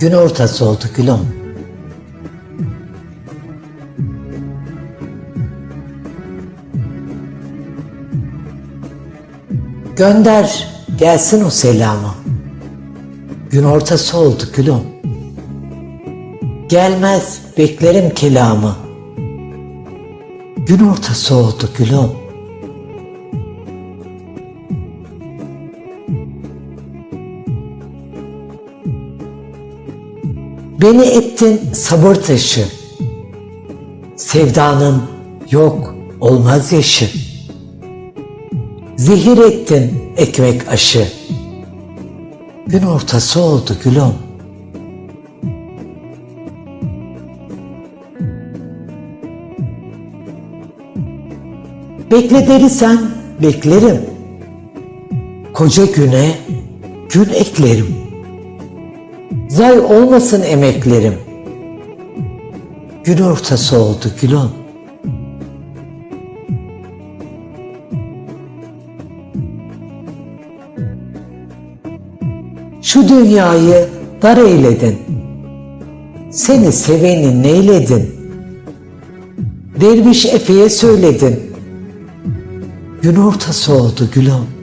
Gün ortası oldu gülüm. Gönder gelsin o selamı. Gün ortası oldu gülüm. Gelmez beklerim kelamı. Gün ortası oldu gülüm. Beni ettin sabır taşı. Sevdanın yok olmaz yaşı. Zehir ettin ekmek aşı. Gün ortası oldu gülüm. Bekle derisen beklerim. Koca güne gün eklerim. Zay olmasın emeklerim. Gün ortası oldu gülüm. Şu dünyayı dar eyledin. Seni seveni neyledin? Derviş Efe'ye söyledin. Gün ortası oldu gülüm.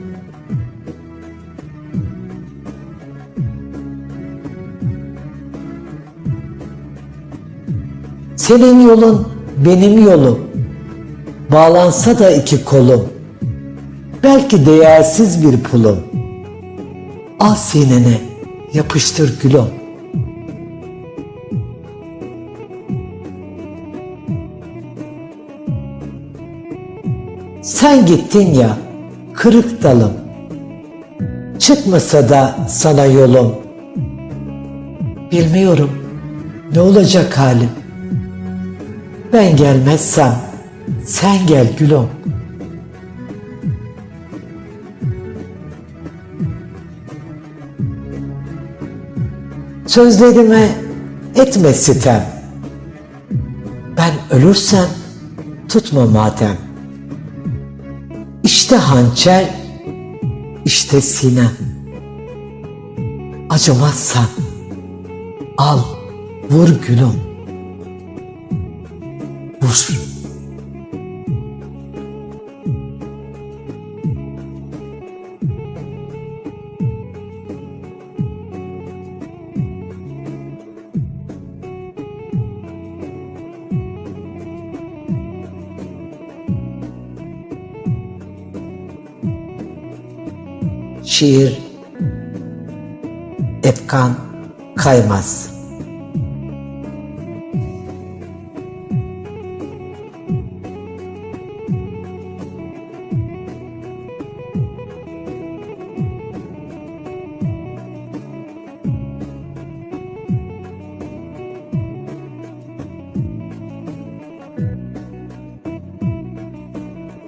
Senin yolun benim yolum. Bağlansa da iki kolum. Belki değersiz bir pulum. Al sinene yapıştır gülüm. Sen gittin ya kırık dalım. Çıkmasa da sana yolum. Bilmiyorum ne olacak halim. Ben gelmezsem sen gel gülüm. Sözlerime etme sitem. Ben ölürsem tutma madem. İşte hançer, işte sinem. Acımazsan al, vur gülüm. Vur. Şiir Efkan Kaymaz